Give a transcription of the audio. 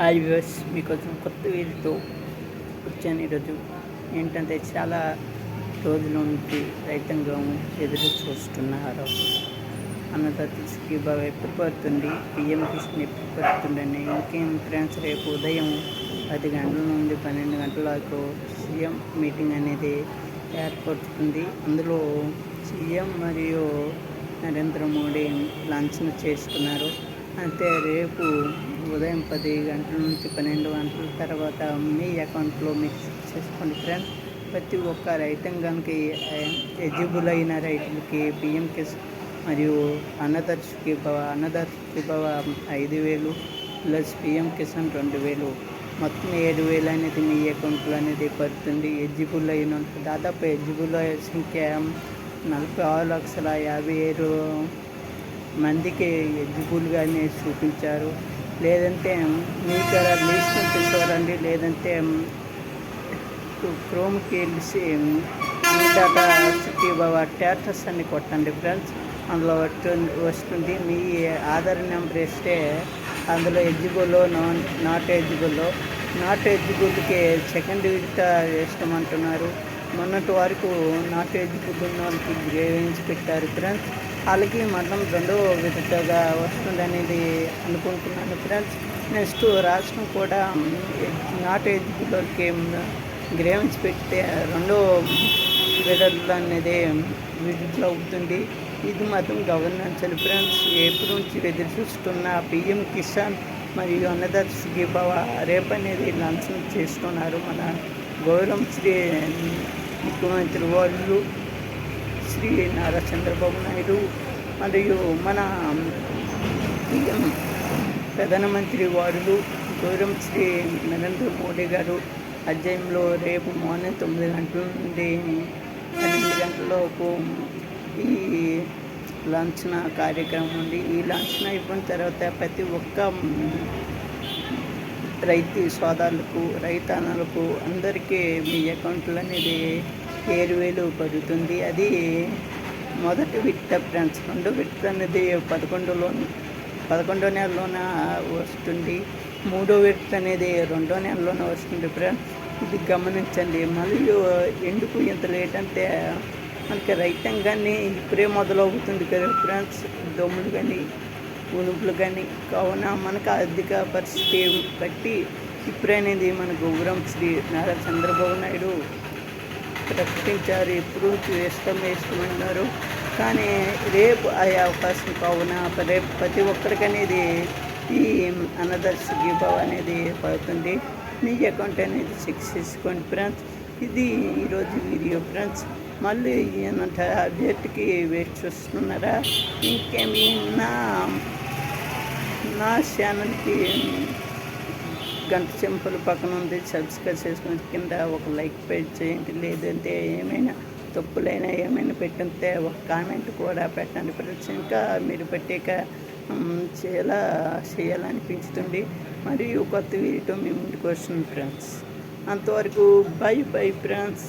Hi viewers మీకోసం కొత్త వీడియోతో వచ్చాను ఈరోజు. ఏంటంటే చాలా రోజుల నుంచి రైతాంగం ఎదురు చూస్తున్నారు. అన్నదాతకి బాగా ఎప్పుడు పడుతుంది పిఎం కిషన్ ఎప్పుడు పడుతుందని ఇంకేం ఫ్రెండ్స్ రేపు ఉదయం పది గంటల నుండి పన్నెండు గంటల వరకు సీఎం మీటింగ్ అనేది ఏర్పడుతుంది. అందులో సీఎం మరియు నరేంద్ర మోడీ లంచ్ను చేసుకున్నారు. అయితే రేపు ఉదయం పది గంటల నుంచి పన్నెండు గంటల తర్వాత మీ అకౌంట్లో మిక్స్ చేసుకోండి ఫ్రెండ్స్. ప్రతి ఒక్క రైతాంగానికి ఎలిజిబుల్ అయిన రైతులకి పిఎం కిస్ మరియు అన్నదర్శకి భవ అన్నదర్శకి భవ ఐదు వేలు ప్లస్ పిఎం కిసాన్ రెండు వేలు. మొత్తం ఏడు వేలు అనేది మీ అకౌంట్లో అనేది పడుతుంది. ఎలిజిబుల్ అయిన దాదాపు ఎలిజిబుల్ సంఖ్య నలభై ఆరు లక్షల యాభై ఏడు మందికి ఎలిజిబుల్గానే చూపించారు. లేదంటే మీకు అలా లిస్ట్ చూడండి లేదంటే క్రోమ్కి వెళ్ళి డాటా సిటీ బాబా స్టేటస్ అని కొట్టండి ఫ్రెండ్స్. అందులో వస్తుంది వస్తుంది. మీ ఆధార్ నెంబర్ ఇస్తే అందులో eligible non not eligible not ఎలిజిబుల్కి second విడత అంటున్నారు మొన్నటి వరకు నాట్ ఫుడ్ ఉన్న వాళ్ళకి గ్రేవింగ్స్ పెట్టారు ఫ్రెండ్స్. వాళ్ళకి మతం రెండో విధంగా వస్తుంది అనేది అనుకుంటున్నాను ఫ్రెండ్స్. నెక్స్ట్ రాష్ట్రం కూడా నాట్ ఎలిజిబుల్ వాళ్ళకి గ్రేవెన్స్ పెడితే రెండో విడతలు అనేది విడుదల అవుతుంది. ఇది మాత్రం గవర్నెన్స్ ఫ్రెండ్స్ ఏప్రిల్ నుంచి ఎదురు చూస్తున్న పిఎం కిసాన్ మరియు అన్నదాత భవ రేపు అనేది లంచం చేస్తున్నారు మన గౌరవం శ్రీ ముఖ్యమంత్రి వాళ్ళు శ్రీ నారా చంద్రబాబు నాయుడు మరియు మన పిఎం ప్రధానమంత్రి వారులు గౌరవం శ్రీ నరేంద్ర మోడీ గారు అధ్యయంలో రేపు మార్నింగ్ తొమ్మిది గంటల నుండి పన్నెండు గంటలలోపు ఈ లాంఛన కార్యక్రమం ఉంది. ఈ లాంఛన అయిపోయిన తర్వాత ప్రతి ఒక్క రైతు సోదరులకు రైతన్నలకు అందరికీ మీ అకౌంట్లో అనేది ఏడు వేలు పడుతుంది. అది మొదటి విడత ఫ్రెండ్స్. రెండో విడత అనేది పదకొండులో పదకొండో నెలలోన వస్తుంది. మూడో విడత అనేది రెండో నెలలోనే వస్తుంది ఫ్రెండ్స్. ఇది గమనించండి. మరియు ఎందుకు ఇంత లేట్ అంటే మనకి రైతాంగాన్ని ఇప్పుడే మొదలవుతుంది కదా ఫ్రెండ్స్. దోమలు కానీ ఉనుపులు కానీ కావున మనకు ఆర్థిక పరిస్థితి బట్టి ఇప్పుడనేది మన గౌరవం శ్రీ నారా చంద్రబాబు నాయుడు ప్రకటించారు. ఎప్పుడు వేస్తాం వేస్తామన్నారు కానీ రేపు అయ్యే అవకాశం కావున రేపు ప్రతి ఒక్కరికి అనేది ఈ అన్నదర్శకి భవ అనేది పడుతుంది. మీ అకౌంట్ అనేది చెక్ చేసుకోండి ఫ్రెండ్స్. ఇది ఈరోజు వీడియో ఫ్రెండ్స్. మళ్ళీ ఏమంటే అప్డేట్కి వెయిట్ చూస్తున్నారా? ఇంకేమి నా నా ఛానల్కి గంట చెంపల పక్కన ఉంది. సబ్స్క్రైబ్ చేసుకుని కింద ఒక లైక్ పేజ్ చేయండి. లేదంటే ఏమైనా తప్పులైనా ఏమైనా పెట్టుంటే ఒక కామెంట్ కూడా పెట్టండి. ఫ్రెండ్స్ ఇంకా మీరు పెట్టాక చేయాలా చేయాలనిపించుతుంది. మరియు కొత్త వీడియో మీ ముందుకు వస్తుంది ఫ్రెండ్స్. అంతవరకు బై బై ఫ్రెండ్స్.